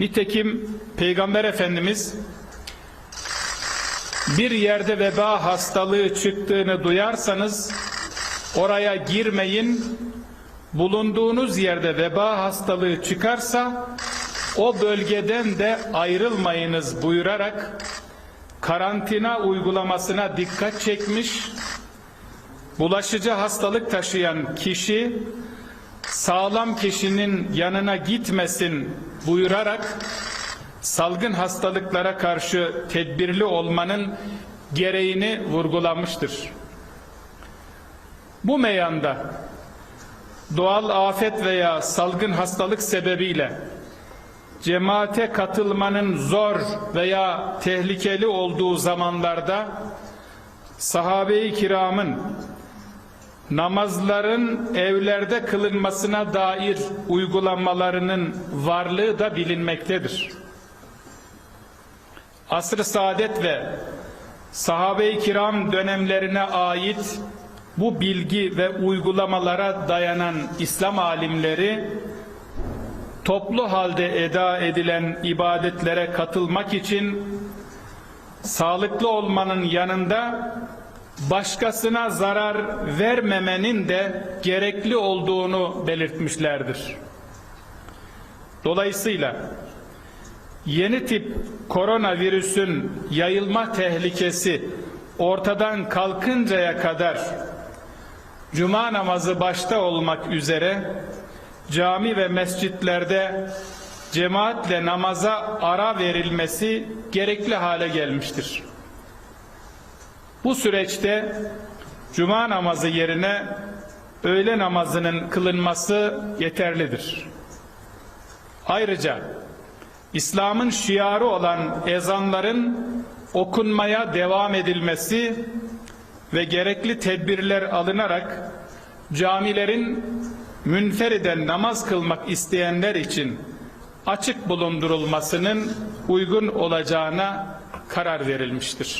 Nitekim Peygamber Efendimiz bir yerde veba hastalığı çıktığını duyarsanız oraya girmeyin. Bulunduğunuz yerde veba hastalığı çıkarsa o bölgeden de ayrılmayınız buyurarak karantina uygulamasına dikkat çekmiş. Bulaşıcı hastalık taşıyan kişi sağlam kişinin yanına gitmesin buyurarak salgın hastalıklara karşı tedbirli olmanın gereğini vurgulamıştır. Bu meyanda doğal afet veya salgın hastalık sebebiyle cemaate katılmanın zor veya tehlikeli olduğu zamanlarda sahabe-i kiramın namazların evlerde kılınmasına dair uygulamalarının varlığı da bilinmektedir. Asr-ı saadet ve sahabe-i kiram dönemlerine ait bu bilgi ve uygulamalara dayanan İslam alimleri toplu halde eda edilen ibadetlere katılmak için sağlıklı olmanın yanında başkasına zarar vermemenin de gerekli olduğunu belirtmişlerdir. Dolayısıyla yeni tip koronavirüsün yayılma tehlikesi ortadan kalkıncaya kadar cuma namazı başta olmak üzere cami ve mescitlerde cemaatle namaza ara verilmesi gerekli hale gelmiştir. Bu süreçte cuma namazı yerine öğle namazının kılınması yeterlidir. Ayrıca İslam'ın şiarı olan ezanların okunmaya devam edilmesi ve gerekli tedbirler alınarak camilerin münferiden namaz kılmak isteyenler için açık bulundurulmasının uygun olacağına karar verilmiştir.